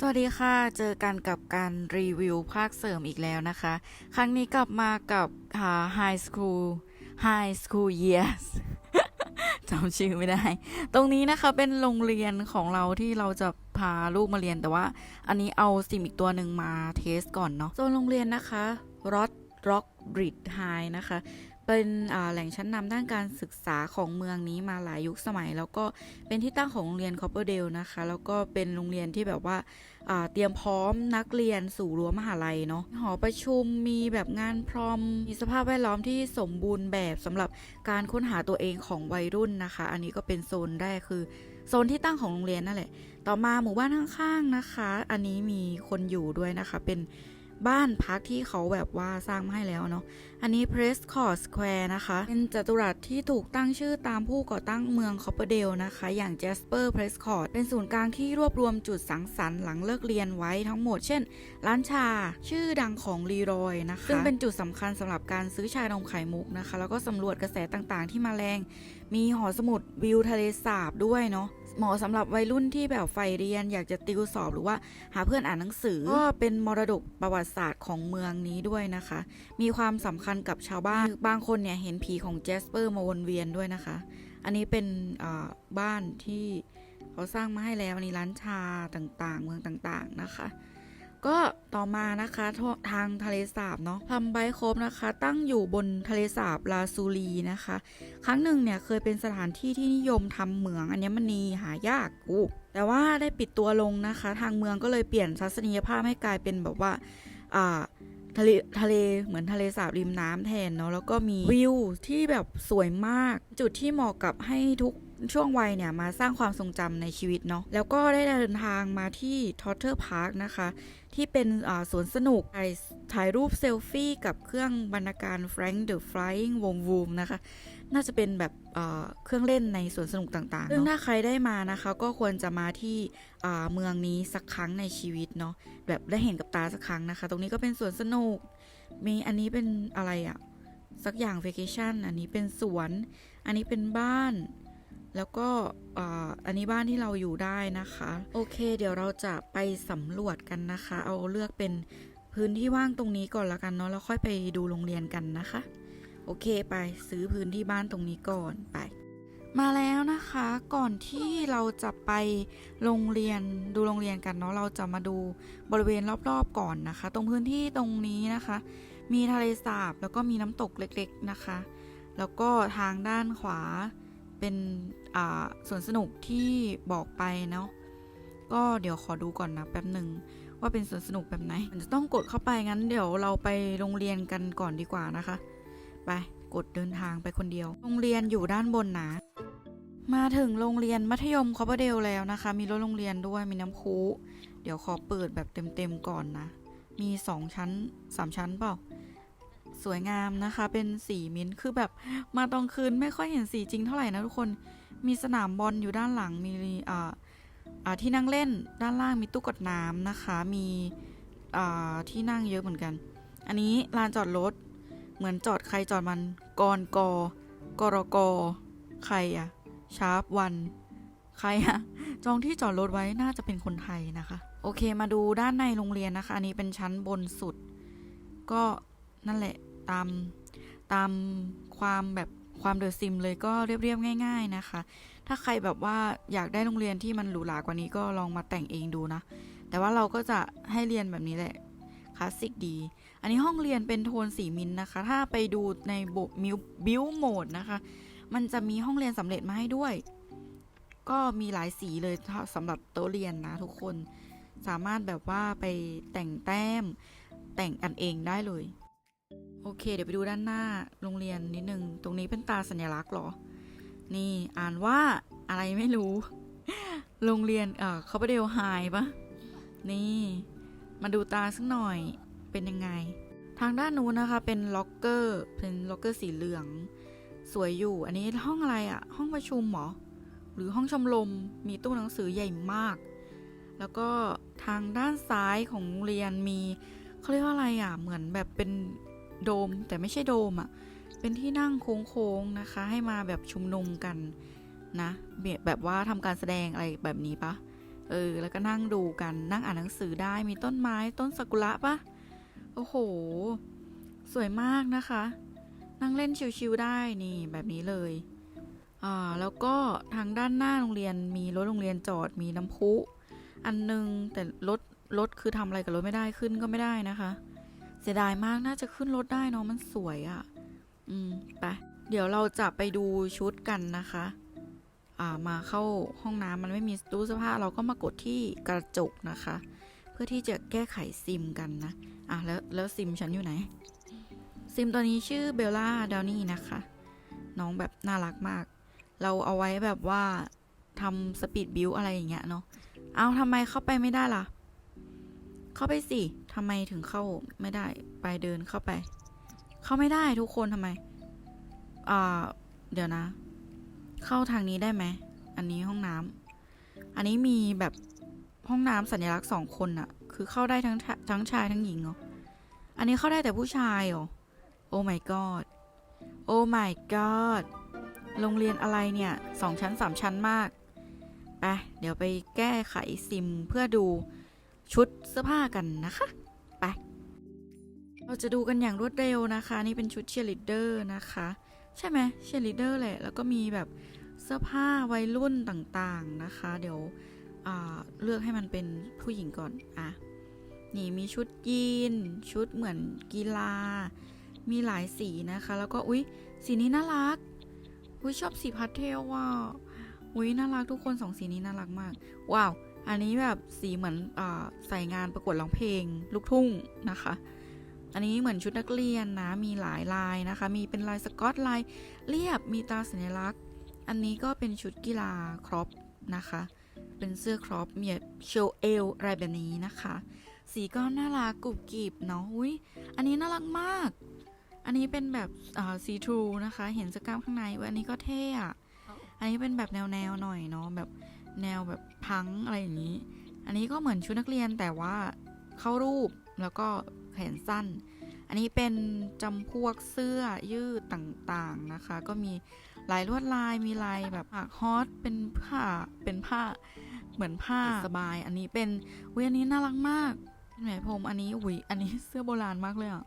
สวัสดีค่ะ เจอกันกับการรีวิวภาคเสริมอีกแล้วนะคะ ครั้งนี้กลับมากับอ่า High School High School Years จำชื่อไม่ได้ ตรงนี้นะคะเป็นโรงเรียนของเราที่เราจะพาลูกมาเรียนแต่ว่า อันนี้เอาซิมอีกตัวหนึ่งมาเทสก่อนเนาะโซนโรงเรียนนะคะ Rod Rock Bridge High นะคะ เป็นแหล่งชั้นนำด้านการศึกษาของเมืองนี้มาหลายยุคสมัย แล้วก็เป็นที่ตั้งของโรงเรียนคอปเปอร์เดลนะคะ แล้วก็เป็นโรงเรียนที่แบบว่าเตรียมพร้อมนักเรียนสู่รั้วมหาลัยเนาะหอประชุมมีแบบงานพร้อมมีสภาพแวดล้อมที่สมบูรณ์แบบสำหรับการค้นหาตัวเองของวัยรุ่นนะคะ อันนี้ก็เป็นโซนแรกคือโซนที่ตั้งของโรงเรียนนั่นแหละ ต่อมาหมู่บ้านข้างๆนะคะ อันนี้มีคนอยู่ด้วยนะคะเป็น บ้านพักที่เขาแบบว่าสร้างมาให้แล้วเนาะ อันนี้ Prescott Square นะคะ เป็นจัตุรัสที่ถูกตั้งชื่อตามผู้ก่อตั้งเมืองคอปเปอร์เดลนะคะ อย่าง Jasper Prescott เป็นศูนย์กลางที่รวบรวมจุดสังสรรค์หลังเลิกเรียนไว้ทั้งหมด เช่น ร้านชา ชื่อดังของลีรอยนะคะ ซึ่งเป็นจุดสำคัญสำหรับการซื้อชานมไข่มุกนะคะ แล้วก็สำรวจกระแสต่างๆ ที่มาแรง มีหอสมุดวิวทะเลสาบด้วยเนาะ เหมาะสำหรับวัยรุ่นที่แบบใฝ่เรียนอยากจะติวสอบหรือว่าหาเพื่อนอ่านหนังสือก็เป็นมรดกประวัติศาสตร์ของเมืองนี้ด้วยนะคะ มีความสำคัญกับชาวบ้านบางคนเนี่ยเห็นผีของแจสเปอร์มาวนเวียนด้วยนะคะ อันนี้เป็นบ้านที่เขาสร้างมาให้แล้วอันนี้ร้านชาต่างๆ เมืองต่างๆนะคะ ก็ต่อมานะคะททางทะเลสาบเนาะทำไบโคบนะคะ ตั้งอยู่บนทะเลสาบลาซูรีนะคะ ครั้งหนึ่งเนี่ยเคยเป็นสถานที่ที่นิยมทำเหมืองอัญมณีหายากอู้แต่ว่าได้ปิดตัวลงนะคะ ทางเมืองก็เลยเปลี่ยนทัศนียภาพให้กลายเป็นแบบว่าอ่าทะเลทะเลเหมือนทะเลสาบริมน้ำแทนเนาะแล้วก็มีวิวที่แบบสวยมาก จุดที่เหมาะกับให้ทุก ช่วงวัยเนี่ยมาสร้างความทรงจำในชีวิตเนาะแล้วก็ได้เดินทางมาที่ทอตเทอร์พาร์คนะคะ ที่เป็นอ่าสวนสนุกถ่ายถ่ายรูปเซลฟี่กับเครื่องบรรณาการ Frank the Flying w o m w o m นะคะ น่าจะเป็นแบบเอ่อเครื่องเล่นในสวนสนุกต่างๆซึ่งถ้าใครได้มานะคะ ก็ควรจะมาที่อ่าเมืองนี้สักครั้งในชีวิตเนาะแบบได้เห็นกับตาสักครั้งนะคะ ตรงนี้ก็เป็นสวนสนุก มีอันนี้เป็นอะไรอะสักอย่าง vacation อันนี้เป็นสวน อันนี้เป็นบ้าน แล้วก็อันนี้บ้านที่เราอยู่ได้นะคะ โอเค เดี๋ยวเราจะไปสำรวจกันนะคะ เอาเลือกเป็นพื้นที่ว่างตรงนี้ก่อนละกันเนาะแล้วค่อยไปดูโรงเรียนกันนะคะ โอเคไปซื้อพื้นที่บ้านตรงนี้ก่อนไป มาแล้วนะคะก่อนที่เราจะไปโรงเรียนดูโรงเรียนกันเนาะเราจะมาดูบริเวณรอบๆก่อนนะคะ ตรงพื้นที่ตรงนี้นะคะ มีทะเลสาบแล้วก็มีน้ำตกเล็กๆนะคะ แล้วก็ทางด้านขวาเป็น สวนสนุกที่บอกไปเนาะก็เดี๋ยวขอดูก่อนนะแป๊บหนึ่งว่าเป็นสวนสนุกแบบไหน มันจะต้องกดเข้าไปงั้นเดี๋ยวเราไปโรงเรียนกันก่อนดีกว่านะคะ ไปกดเดินทางไปคนเดียว โรงเรียนอยู่ด้านบนนะมาถึงโรงเรียนมัธยมคอปเปอร์เดลแล้วนะคะ มีรถโรงเรียนด้วยมีน้ำพุเดี๋ยวขอเปิดแบบเต็มๆก่อนนะ มีสองชั้นสามชั้นเปล่าสวยงามนะคะ เป็นสีมิ้นท์คือแบบมาตอนคืนไม่ค่อยเห็นสีจริงเท่าไหร่นะทุกคน มีสนามบอลอยู่ด้านหลังมีที่นั่งเล่นด้านล่างมีตู้กดน้ำนะคะ มีที่นั่งเยอะเหมือนกัน อันนี้ลานจอดรถเหมือนจอดใครจอดมันกรกกรกใครอะชาร์ปวันใครอะจองที่จอดรถไว้น่าจะเป็นคนไทยนะคะ โอเคมาดูด้านในโรงเรียนนะคะ อันนี้เป็นชั้นบนสุด ก็นั่นแหละตามตามความแบบ ความเดอะซิมเลยก็เรียบๆง่าย ๆนะคะ ถ้าใครแบบว่าอยากได้โรงเรียนที่มันหรูหรากว่านี้ก็ลองมาแต่งเองดูนะ แต่ว่าเราก็จะให้เรียนแบบนี้แหละคลาสสิกดี อันนี้ห้องเรียนเป็นโทนสีมินนะคะ ถ้าไปดูในบมิวบิวโหมดนะคะ มันจะมีห้องเรียนสำเร็จมาให้ด้วย ก็มีหลายสีเลยสำหรับโต๊ะเรียนนะทุกคน สามารถแบบว่าไปแต่งแต้มแต่งกันเองได้เลย โอเค เดี๋ยวไปดูด้านหน้าโรงเรียนนิดนึง ตรงนี้เป็นตาสัญลักษณ์เหรอ นี่อ่านว่าอะไรไม่รู้ โรงเรียน เอ่อเขาไปเดลไฮปะนี่ มาดูตาสักหน่อย เป็นยังไง ทางด้านนู้นนะคะ เป็นล็อกเกอร์ เป็นล็อกเกอร์สีเหลือง สวยอยู่ อันนี้ห้องอะไรอะห้องประชุมเหรอ หรือห้องชมรม มีตู้หนังสือใหญ่มาก แล้วก็ทางด้านซ้ายของโรงเรียนมีเขาเรียกว่าอะไรอะเหมือนแบบเป็น โดม แต่ไม่ใช่โดมอะเป็นที่นั่งโค้งๆนะคะ ให้มาแบบชุมนุมกันนะแบบว่าทำการแสดงอะไรแบบนี้ปะเออ แล้วก็นั่งดูกันนั่งอ่านหนังสือได้มีต้นไม้ต้นซากุระปะโอ้โห สวยมากนะคะ นั่งเล่นชิวๆได้นี่แบบนี้เลยอ่าแล้วก็ทางด้านหน้าโรงเรียนมีรถโรงเรียนจอดมีน้ำพุ อันนึงแต่รถรถคือทำอะไรกับรถไม่ได้ขึ้นก็ไม่ได้นะคะ เสียดายมากน่าจะขึ้นรถได้เนาะมันสวยอะ่ะ อืมไปเดี๋ยวเราจะไปดูชุดกันนะคะ อ่ามาเข้าห้องน้ำมันไม่มีตู้เสื้อผ้าเราก็มากดที่กระจกนะคะ เพื่อที่จะแก้ไขซิมกันนะ อะแล้วแล้วซิมฉันอยู่ไหน ซิมตัวนี้ชื่อเบลล่าดาวนี่นะคะ น้องแบบน่ารักมาก เราเอาไว้แบบว่าทำสปีดบิวอะไรอย่างเงี้ยเนาะ เอาทำไมเข้าไปไม่ได้ล่ะ เข้าไปสิทำไมถึงเข้าไม่ได้ ไปเดินเข้าไป เข้าไม่ได้ทุกคนทำไมอ่าเดี๋ยวนะ เข้าทางนี้ได้ไหม อันนี้ห้องน้ำอันนี้มีแบบห้องน้ำสัญลักษณ์สองคนอะคือเข้าได้ทั้งชาทั้งชายทั้งหญิงเหรอ อันนี้เข้าได้แต่ผู้ชายเหรอ โอ้ my god โอ้ my god โรงเรียนอะไรเนี่ยสองชั้นสามชั้นมาก ไป เดี๋ยวไปแก้ไขซิมเพื่อดู ชุดเสื้อผ้ากันนะคะไปเราจะดูกันอย่างรวดเร็วนะคะ นี่เป็นชุดเชียร์ลีดเดอร์นะคะ ใช่ไหมเชียร์ลีดเดอร์แหละแล้วก็มีแบบเสื้อผ้าวัยรุ่นต่างๆนะคะ เดี๋ยวเลือกให้มันเป็นผู้หญิงก่อนอะนี่มีชุดยีน ชุดเหมือนกีฬา มีหลายสีนะคะ แล้วก็อุ๊ย สีนี้น่ารักอุ๊ยชอบสีพาสเทลว่ะอุ๊ยน่ารักทุกคนสองสีนี้น่ารักมาก ว้าว อันนี้แบบสีเหมือนอใส่งานประกวดร้องเพลง ลูกทุ่งนะคะ อันนี้เหมือนชุดนักเรียนนะ มีหลายลายนะคะ มีเป็นลายสกอตลายเรียบ มีตาสัญลักษณ์ อันนี้ก็เป็นชุดกีฬาครอปนะคะ เป็นเสื้อครอปมีโชว์เอวอะไรแบบนี้นะคะ สีก็น่ารักกรุบกริบเนาะ อุ้ยอันนี้น่ารักมาก อันนี้เป็นแบบซีทรูนะคะ เห็นสกล้ามข้างในอันนี้ก็เท่อะอันนี้เป็นแบบแนวๆหน่อยเนาะแบบ แนวแบบพังอะไรอย่างนี้ อันนี้ก็เหมือนชุดนักเรียนแต่ว่าเข้ารูปแล้วก็แขนสั้น อันนี้เป็นจำพวกเสื้อยืดต่างๆนะคะ ก็มีลายลวดลายมีลายแบบปากฮอตเป็นผ้าเป็นผ้าเหมือนผ้าสบาย อันนี้เป็นอุ้ยอันนี้น่ารักมากไหมพรมอันนี้อุ้ยอันนี้เสื้อโบราณมากเลยอะ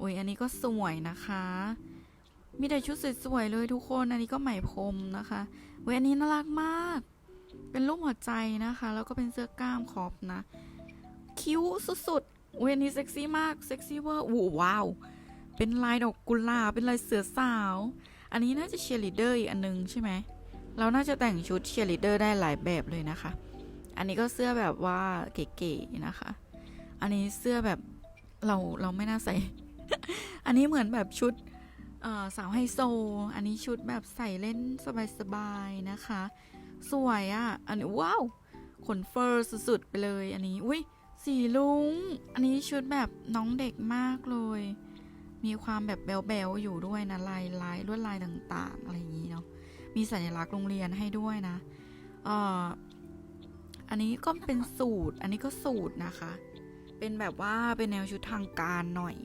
อุ้ยอันนี้ก็สวยนะคะ มีแต่ชุดสวยๆเลยทุกคน อันนี้ก็ไหมพรมนะคะอุ้ยอันนี้น่ารักมาก เป็นรูปหัวใจนะคะ แล้วก็เป็นเสื้อกล้ามคอปนะ คิ้วสุดๆอุ้ยอันนี้เซ็กซี่มาก เซ็กซี่เวอร์ว้ว้าว เป็นลายดอกกุหลาบ เป็นลายเสือสาว อันนี้น่าจะเชียร์ลีดเดอร์อีกอันนึงใช่ไหม เราน่าจะแต่งชุดเชียร์ลีดเดอร์ได้หลายแบบเลยนะคะ อันนี้ก็เสื้อแบบว่าเก๋ๆนะคะ อันนี้เสื้อแบบเราเราไม่น่าใส่ อันนี้เหมือนแบบชุดสาวไฮโซ อันนี้ชุดแบบใส่เล่นสบายๆนะคะ สวยอะ่ะ อันนี้ว้าว ขนเฟอร์สุดๆไปเลย อันนี้อุ้ยสีลุง อันนี้ชุดแบบน้องเด็กมากเลย มีความแบบแบลๆอยู่ด้วยนะลายลายลวดลายต่างๆ อะไรอย่างนี้เนาะ มีสัญลักษณ์โรงเรียนให้ด้วยนะ เอ่อ อันนี้ก็เป็นสูตร อันนี้ก็สูตรนะคะ เป็นแบบว่าเป็นแนวชุดทางการหน่อย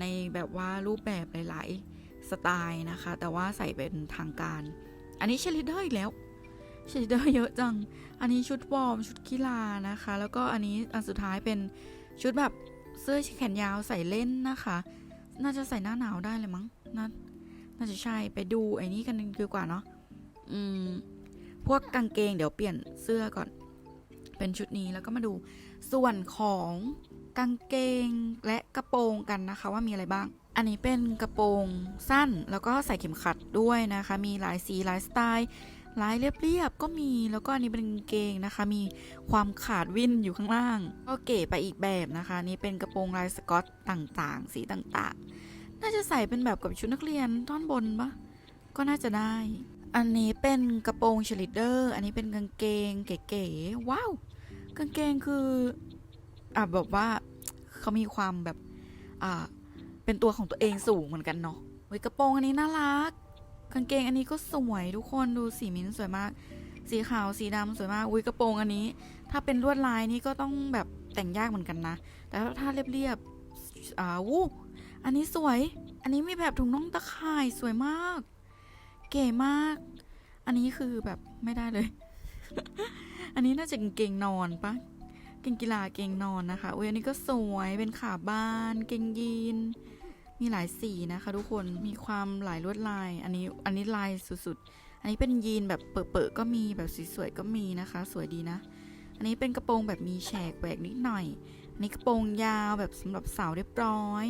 ในแบบว่ารูปแบบหลาย ๆ สไตล์นะคะ แต่ว่าใส่เป็นทางการ อันนี้เชลิเดอร์อีกแล้ว เชลิเดอร์เยอะจัง อันนี้ชุดวอร์มชุดกีฬานะคะ แล้วก็อันนี้อันสุดท้ายเป็นชุดแบบเสื้อแขนยาวใส่เล่นนะคะ น่าจะใส่หน้าหนาวได้เลยมั้งน่าน่าจะใช่ไปดูไอ้นี้กันดีกว่าเนาะอืม พวกกางเกงเดี๋ยวเปลี่ยนเสื้อก่อน เป็นชุดนี้แล้วก็มาดูส่วนของกางเกงและกระโปรงกันนะคะ ว่ามีอะไรบ้าง อันนี้เป็นกระโปรงสั้นแล้วก็ใส่เข็มขัดด้วยนะคะ มีหลายสีหลายสไตล์ ลายเรียบๆก็มีแล้วก็อันนี้เป็นกางเกงนะคะ มีความขาดวินอยู่ข้างล่าง ก็เก๋ไปอีกแบบนะคะนนี่เป็นกระโปรงลายสกอตต่างๆ สีต่างๆ น่าจะใส่เป็นแบบกับชุดนักเรียนท่อนบนปะก็น่าจะได้ อันนี้เป็นกระโปรงชลิดเดอร์ อันนี้เป็นกางเกงเก๋ๆว้าวกางเกงคืออะแบบว่าเขามีความแบบอ่าเป็นตัวของตัวเองสูงเหมือนกันเนาะเว้ยกระโปรงอันนี้น่ารัก กางเกงอันนี้ก็สวยทุกคนดูสีมิ้นสวยมาก สีขาวสีดำสวยมากอุ้ยกระโปรงอันนี้ ถ้าเป็นลวดลายนี่ก็ต้องแบบแต่งยากเหมือนกันนะ แต่ถ้าเรียบๆอ่าวู้อันนี้สวย อันนี้มีแบบถุงน่องตะข่ายสวยมาก เก๋มาก อันนี้คือแบบไม่ได้เลย อันนี้น่าจะกางเกงนอนปะเกงกีฬาเกงนอนนะคะอุ้ยอันนี้ก็สวยเป็นขาบ้าน เกงยีน มีหลายสีนะคะทุกคนมีความหลายลวดลาย อันนี้อันนี้ลายสุดๆ อันนี้เป็นยีนแบบเปิดๆก็มีแบบสวยๆก็มีนะคะ สวยดีนะ อันนี้เป็นกระโปรงแบบมีแฉกแหวกนิดหน่อย อันนี้กระโปรงยาวแบบสำหรับสาวเรียบร้อย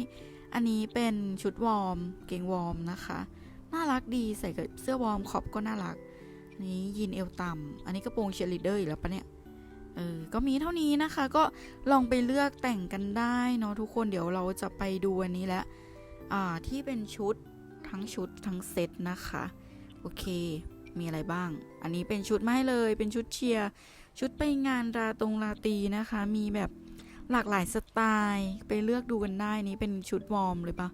อันนี้เป็นชุดวอร์มเกงวอร์มนะคะน่ารักดีใส่กับเสื้อวอร์มขอบก็น่ารักนนี้ยีนเอวต่ำอันนี้กระโปรงเชียร์ลีดเดอร์อีกแล้วปะเนี่ยเออก็มีเท่านี้นะคะ ก็ลองไปเลือกแต่งกันได้เนาะทุกคนเดี๋ยวเราจะไปดูอันนี้แล้ว ที่เป็นชุดทั้งชุดทั้งเซตนะคะ โอเค มีอะไรบ้าง อันนี้เป็นชุดไม่เลย เป็นชุดเชียร์ชุดไปงานราตรงราตีนะคะ มีแบบหลากหลายสไตล์ไปเลือกดูกันได้นี้เป็นชุดวอร์มเลยปะ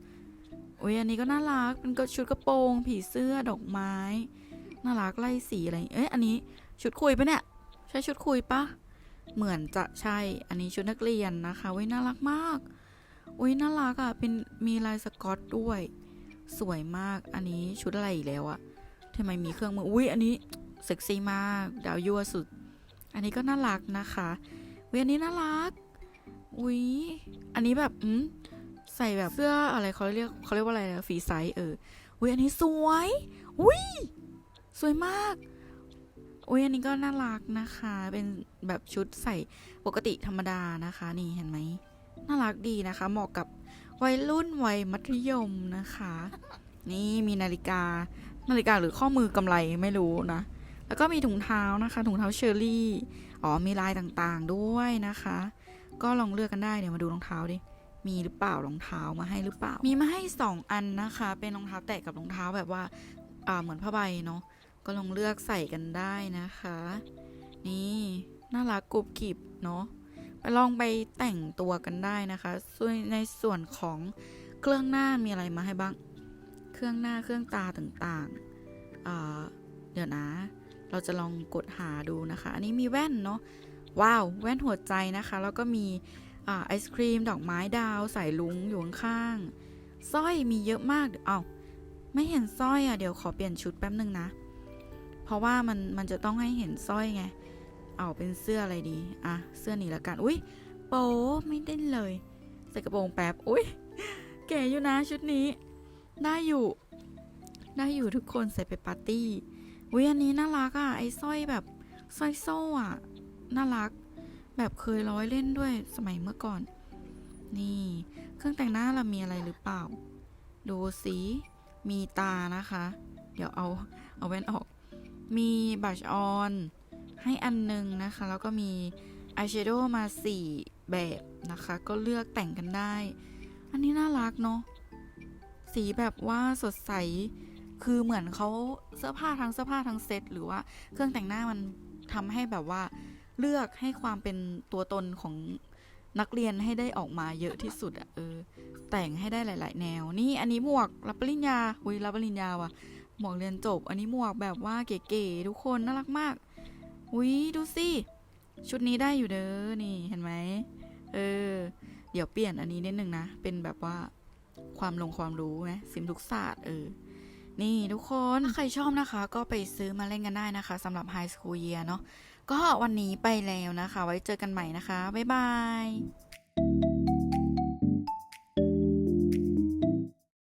โอ้ยอันนี้ก็น่ารักเป็นก็ชุดกระโปรง ผีเสื้อดอกไม้น่ารักไล่สีอะไรเอ้ยอันนี้ชุดคุยปะเนี่ยใช่ชุดคุยปะเหมือนจะใช่อันนี้ชุดนักเรียนนะคะเว้ยน่ารักมาก อุ้ยน่ารักอะ่ะเป็นมีลายสกอตด้วย สวยมากอันนี้ชุดอะไรอีกแล้วอะทำไมมีเครื่องมืออุ้ยอันนี้เซ็กซี่มากดาวยั่วสุด อันนี้ก็น่ารักนะคะเว้ยอันนี้น่ารักอุ้ยอันนี้แบบอืมใส่แบบเสื้ออะไรเขาเรียกเขาเรียกว่าอะไรนะฝีไซส์เอออุ้ยอันนี้สวยอุ้ยสวยมากอุ้ยอันนี้ก็น่ารักนะคะ เป็นแบบชุดใส่ปกติธรรมดานะคะ นี่เห็นไหม น่ารักดีนะคะ เหมาะกับวัยรุ่นวัยมัธยมนะคะ นี่มีนาฬิกา นาฬิกาหรือข้อมือกำไรไม่รู้นะ แล้วก็มีถุงเท้านะคะ ถุงเท้าเชอร์รี่ อ๋อ มีลายต่างๆด้วยนะคะ ก็ลองเลือกกันได้เดี๋ยวมาดูรองเท้าดิ มีหรือเปล่ารองเท้ามาให้หรือเปล่า มีมาให้สองอันนะคะ เป็นรองเท้าแตะกับรองเท้าแบบว่า อ่า เหมือนผ้าใบเนาะ ก็ลองเลือกใส่กันได้นะคะ นี่ น่ารักกรุบกริบเนาะ ลองไปแต่งตัวกันได้นะคะ ส่วนในส่วนของเครื่องหน้ามีอะไรมาให้บ้าง เครื่องหน้าเครื่องตาต่างๆอ่าเดี๋ยวนะ เราจะลองกดหาดูนะคะ อันนี้มีแว่นเนาะ ว้าว แว่นหัวใจนะคะ แล้วก็มีอไอศครีม ดอกไม้ดาวใส่ลุงอยู่ข้างๆสร้อยมีเยอะมาก เอ้า ไม่เห็นสร้อยอะ เดี๋ยวขอเปลี่ยนชุดแป๊บนึงนะ เพราะว่ามันมันจะต้องให้เห็นสร้อยไง เอาเป็นเสื้ออะไรดี อะ เสื้อนี้ละกัน อุ้ยโป๊ไม่ได้เลย ใส่กระโปรงแป๊บ อุ้ยเก๋อยู่นะชุดนี้ ได้อยู่ ได้อยู่ทุกคนใส่ไปปาร์ตี้อุ้ยอันนี้น่ารักอะ ไอ้สร้อยแบบสร้อยโซ่อะ น่ารัก แบบเคยร้อยเล่นด้วยสมัยเมื่อก่อน นี่ เครื่องแต่งหน้าเรามีอะไรหรือเปล่า ดูสิมีตานะคะ เดี๋ยวเอาเอาแว่นออก มีบัชออน ให้อันหนึงนะคะ แล้วก็มีอายแชโดว์มา 4 แบบนะคะ ก็เลือกแต่งกันได้ อันนี้น่ารักเนาะสีแบบว่าสดใสคือเหมือนเขาเสื้อผ้าทั้งเสื้อผ้าทั้งเซตหรือว่าเครื่องแต่งหน้ามันทำให้แบบว่า เลือกให้ความเป็นตัวตนของนักเรียนให้ได้ออกมาเยอะที่สุดอะเออ แต่งให้ได้หลาย ๆ แนว นี่อันนี้หมวกรับปริญญาอุ้ยรับปริญญาว่ะหมวกเรียนจบ อันนี้หมวกแบบว่าเก๋ๆทุกคนน่ารักมาก อุ้ยดูสิชุดนี้ได้อยู่เด้อนี่เห็นไหมเออ เดี๋ยวเปลี่ยนอันนี้นิดนึงนะ เป็นแบบว่าความลงความรู้ไหมสิมทุกศาสตร์เออ นี่ทุกคนถ้าใครชอบนะคะ ก็ไปซื้อมาเล่นกันได้นะคะสำหรับ High School Year เนาะก็วันนี้ไปแล้วนะคะ ไว้เจอกันใหม่นะคะ บ๊ายบาย